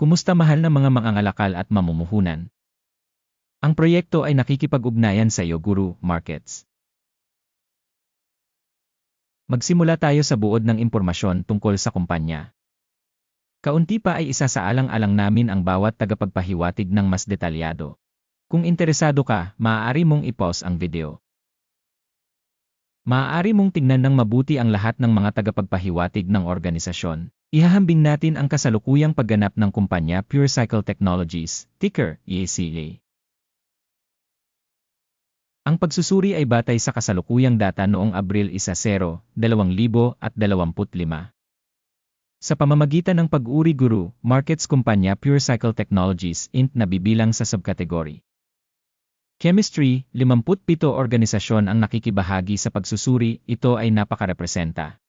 Kumusta mahal na mga mangangalakal at mamumuhunan? Ang proyekto ay nakikipag-ugnayan sa iyo Guru Markets. Magsimula tayo sa buod ng impormasyon tungkol sa kumpanya. Kaunti pa ay isa sa alang-alang namin ang bawat tagapagpahiwatig ng mas detalyado. Kung interesado ka, maaari mong i-pause ang video. Maaari mong tingnan ng mabuti ang lahat ng mga tagapagpahiwatig ng organisasyon. Ihahambing natin ang kasalukuyang pagganap ng kumpanya Pure Cycle Technologies, ticker EACA. Ang pagsusuri ay batay sa kasalukuyang data noong Abril 1, 2025. Sa pamamagitan ng pag-uri guru, markets kumpanya Pure Cycle Technologies Inc. na bibilang sa subkategory. Chemistry, 57 organisasyon ang nakikibahagi sa pagsusuri, ito ay napakarepresenta.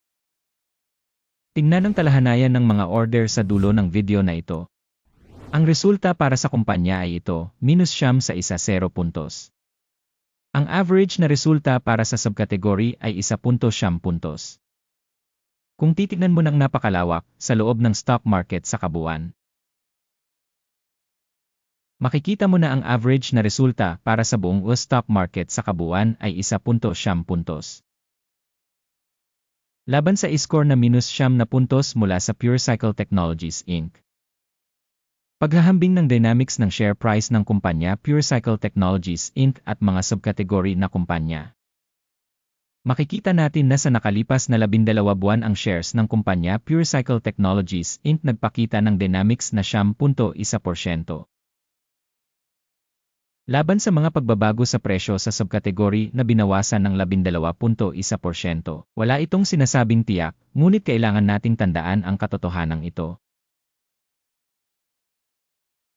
Tingnan ang talahanayan ng mga order sa dulo ng video na ito. Ang resulta para sa kumpanya ay ito, minus siyam sa isa 0 puntos. Ang average na resulta para sa subkategory ay 1.7 puntos. Kung titignan mo ng napakalawak sa loob ng stock market sa kabuuan, makikita mo na ang average na resulta para sa buong stock market sa kabuuan ay 1.7 puntos. Laban sa score na minus siyam na puntos mula sa Pure Cycle Technologies Inc. Paghahambing ng dynamics ng share price ng kumpanya Pure Cycle Technologies Inc. at mga subkategory na kumpanya. Makikita natin na sa nakalipas na labindalawa buwan ang shares ng kumpanya Pure Cycle Technologies Inc. nagpakita ng dynamics na 10.1%. Laban sa mga pagbabago sa presyo sa subkategory na binawasan ng 12.1%, wala itong sinasabing tiyak, ngunit kailangan nating tandaan ang katotohanan ito.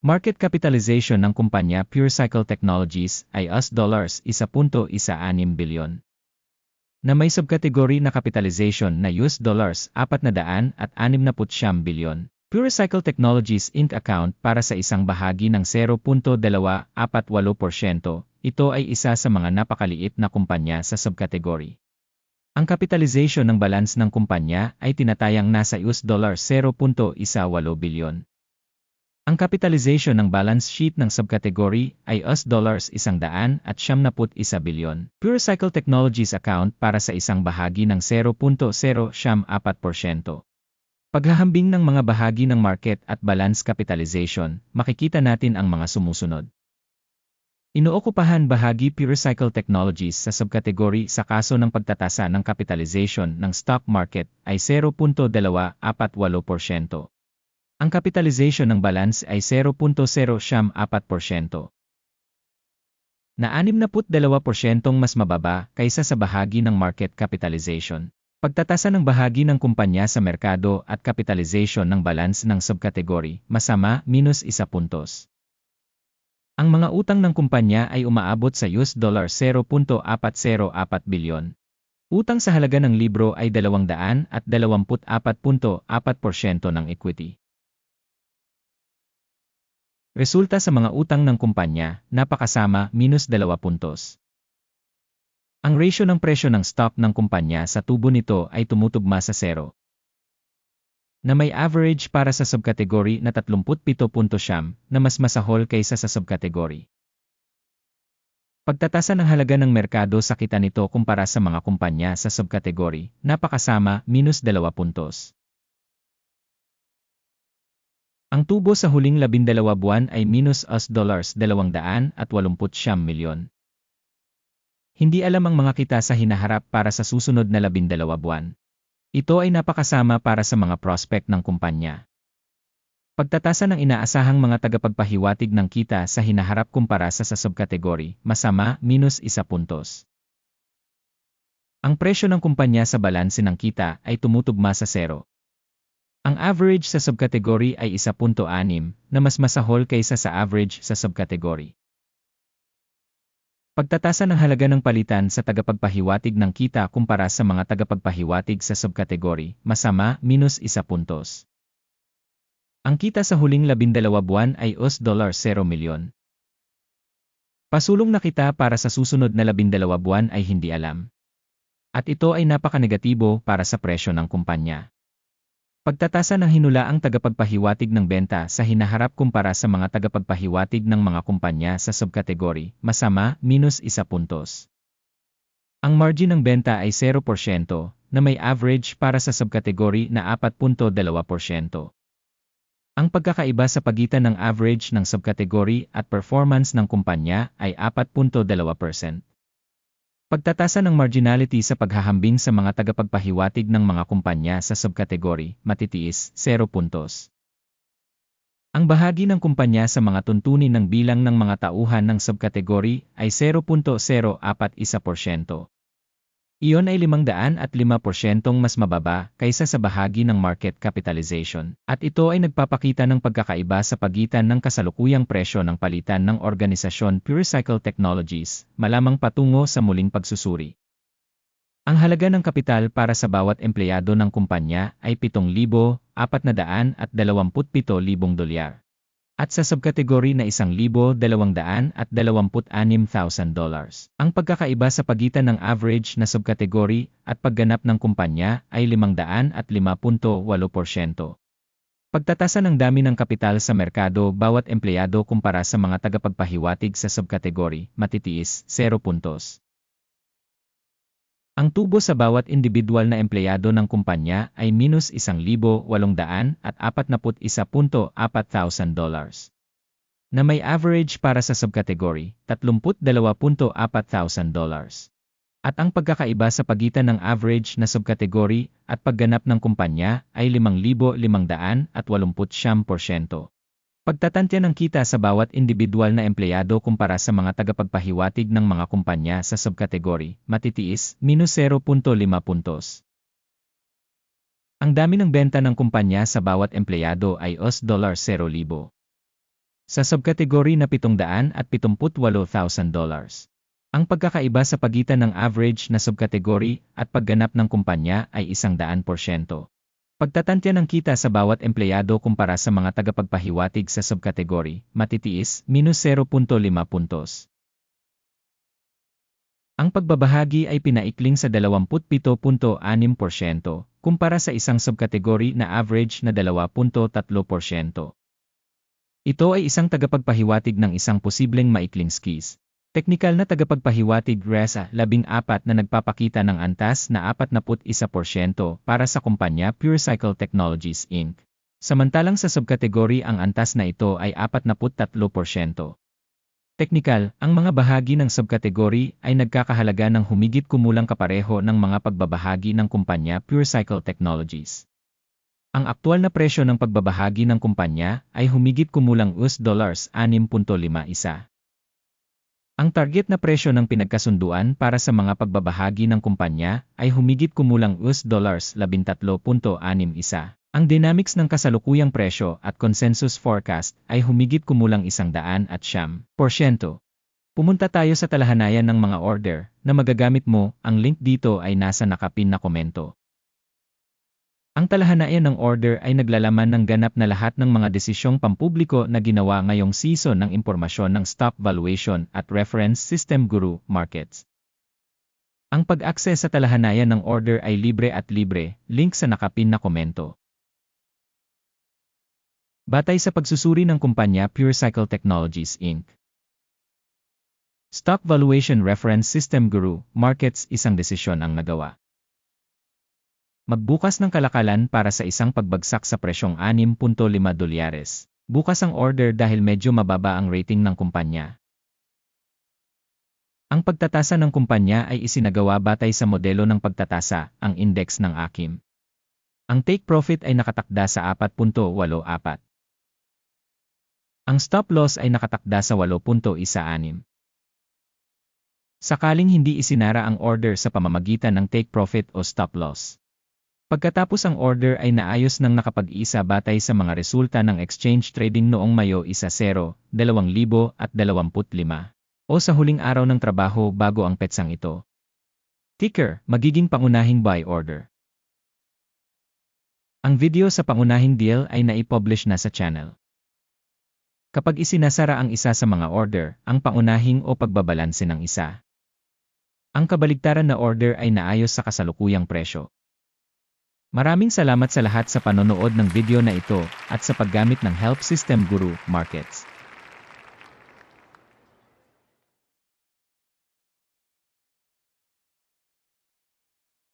Market capitalization ng kumpanya Pure Cycle Technologies ay US dollars 1.16 bilyon na may subkategory na capitalization na US dollars 400 at 69 bilyon. Pure Cycle Technologies Inc. account para sa isang bahagi ng 0.248%. Ito ay isa sa mga napakaliit na kumpanya sa subkategory. Ang capitalization ng balance ng kumpanya ay tinatayang nasa US dollars 0.18 bilyon. Ang capitalization ng balance sheet ng subcategory ay US dollars 100 at 71 bilyon. Pure Cycle Technologies account para sa isang bahagi ng 0.074%. Paghahambing ng mga bahagi ng market at balance capitalization, makikita natin ang mga sumusunod. Inookupahan bahagi Pure Cycle Technologies sa subkategory sa kaso ng pagtatasa ng capitalization ng stock market ay 0.248%. Ang capitalization ng balance ay 0.074%. Na 62% mas mababa kaysa sa bahagi ng market capitalization. Pagtatasa ng bahagi ng kumpanya sa merkado at capitalization ng balance ng subkategory, masama, minus isa puntos. Ang mga utang ng kumpanya ay umaabot sa US dollar 0.404 bilyon. Utang sa halaga ng libro ay 200 at 24.4% ng equity. Resulta sa mga utang ng kumpanya, napakasama, minus 2 puntos. Ang ratio ng presyo ng stock ng kumpanya sa tubo nito ay tumutugma sa zero. Na may average para sa subkategory na 37.7 na mas masahol kaysa sa subkategory. Pagtatasa ng halaga ng merkado sa kita nito kumpara sa mga kumpanya sa subkategory, napakasama, minus 2 puntos. Ang tubo sa huling labindalawa buwan ay minus US dollars 289 milyon. Hindi alam ang mga kita sa hinaharap para sa susunod na labindalawa buwan. Ito ay napakasama para sa mga prospect ng kumpanya. Pagtatasa ng inaasahang mga tagapagpahiwatig ng kita sa hinaharap kumpara sa sa subkategory, masama, minus isa puntos. Ang presyo ng kumpanya sa balanse ng kita ay tumutugma sa zero. Ang average sa subkategory ay 1.6 na mas masahol kaysa sa average sa subkategory. Pagtatasa ng halaga ng palitan sa tagapagpahiwatig ng kita kumpara sa mga tagapagpahiwatig sa subkategory, masama, minus 1 puntos. Ang kita sa huling labindalawa buwan ay US dollar 0 milyon. Pasulong na kita para sa susunod na labindalawa buwan ay hindi alam. At ito ay napakanegatibo para sa presyo ng kumpanya. Pagtatasa ng hinulaang tagapagpahiwatig ng benta sa hinaharap kumpara sa mga tagapagpahiwatig ng mga kumpanya sa subkategory, masama, minus isa puntos. Ang margin ng benta ay 0% na may average para sa subkategory na 4.2%. Ang pagkakaiba sa pagitan ng average ng subkategory at performance ng kumpanya ay 4.2%. Pagtatasa ng marginality sa paghahambing sa mga tagapagpahiwatig ng mga kumpanya sa subkategory, matitiis, 0 puntos. Ang bahagi ng kumpanya sa mga tuntunin ng bilang ng mga tauhan ng subkategory ay 0.041%. Iyon ay 505% mas mababa kaysa sa bahagi ng market capitalization, at ito ay nagpapakita ng pagkakaiba sa pagitan ng kasalukuyang presyo ng palitan ng organisasyon PureCycle Technologies, malamang patungo sa muling pagsusuri. Ang halaga ng kapital para sa bawat empleyado ng kumpanya ay 7,427,000 dolyar at sa subkategory na 1,226,000 dollars. Ang pagkakaiba sa pagitan ng average na subkategory at pagganap ng kumpanya ay 505.8%. Pagtatasa ng dami ng kapital sa merkado bawat empleyado kumpara sa mga tagapagpahiwatig sa subkategory, matitiis, 0 puntos. Ang tubo sa bawat individual na empleyado ng kumpanya ay minus 1,841.4 dollars. Na may average para sa subkategory, 32.4 dollars. At ang pagkakaiba sa pagitan ng average na subkategory at pagganap ng kumpanya ay 5,580%. Pagtatantya ng kita sa bawat individual na empleyado kumpara sa mga tagapagpahiwatig ng mga kumpanya sa subkategory, matitiis, minus 0.5 puntos. Ang dami ng benta ng kumpanya sa bawat empleyado ay US $0,000. Sa subkategory na 778,000 dollars. Ang pagkakaiba sa pagitan ng average na subkategory at pagganap ng kumpanya ay 100%. Pagtatantya ng kita sa bawat empleyado kumpara sa mga tagapagpahiwatig sa subkategory, matitiis, minus 0.5 puntos. Ang pagbabahagi ay pinaikling sa 27.6% kumpara sa isang subkategory na average na 2.3%. Ito ay isang tagapagpahiwatig ng isang posibleng maikling skis, Teknikal na tagapagpahiwatig RESA 14 na nagpapakita ng antas na 41% para sa kumpanya PureCycle Technologies Inc. Samantalang sa subkategory ang antas na ito ay 43%. Teknikal, ang mga bahagi ng subkategory ay nagkakahalaga ng humigit kumulang kapareho ng mga pagbabahagi ng kumpanya PureCycle Technologies. Ang aktual na presyo ng pagbabahagi ng kumpanya ay humigit kumulang US dollars 6.51. Ang target na presyo ng pinagkasunduan para sa mga pagbabahagi ng kumpanya ay humigit kumulang US dollars 13.61. Ang dynamics ng kasalukuyang presyo at consensus forecast ay humigit kumulang isang daan at siyam, porsyento. Pumunta tayo sa talahanayan ng mga order na magagamit mo, ang link dito ay nasa nakapin na komento. Ang talahanayan ng order ay naglalaman ng ganap na lahat ng mga desisyong pampubliko na ginawa ngayong season ng impormasyon ng stock valuation at reference system guru markets. Ang pag-access sa talahanayan ng order ay libre at libre, link sa nakapin na komento. Batay sa pagsusuri ng kumpanya PureCycle Technologies Inc. Stock Valuation Reference System Guru, Markets isang desisyon ang nagawa. Magbukas ng kalakalan para sa isang pagbagsak sa presyong 6.5 dolyares. Bukas ang order dahil medyo mababa ang rating ng kumpanya. Ang pagtatasa ng kumpanya ay isinagawa batay sa modelo ng pagtatasa, ang index ng AKIM. Ang take profit ay nakatakda sa 4.84. Ang stop loss ay nakatakda sa 8.16. Sakaling hindi isinara ang order sa pamamagitan ng take profit o stop loss. Pagkatapos ang order ay naayos ng nakapag-isa batay sa mga resulta ng exchange trading noong Mayo 1-0, 2025 o sa huling araw ng trabaho bago ang petsang ito. Ticker, magiging pangunahing buy order. Ang video sa pangunahing deal ay naipublish na sa channel. Kapag isinasara ang isa sa mga order, ang pangunahing o pagbabalanse ng isa. Ang kabaligtaran na order ay naayos sa kasalukuyang presyo. Maraming salamat sa lahat sa panonood ng video na ito at sa paggamit ng Help System Guru Markets.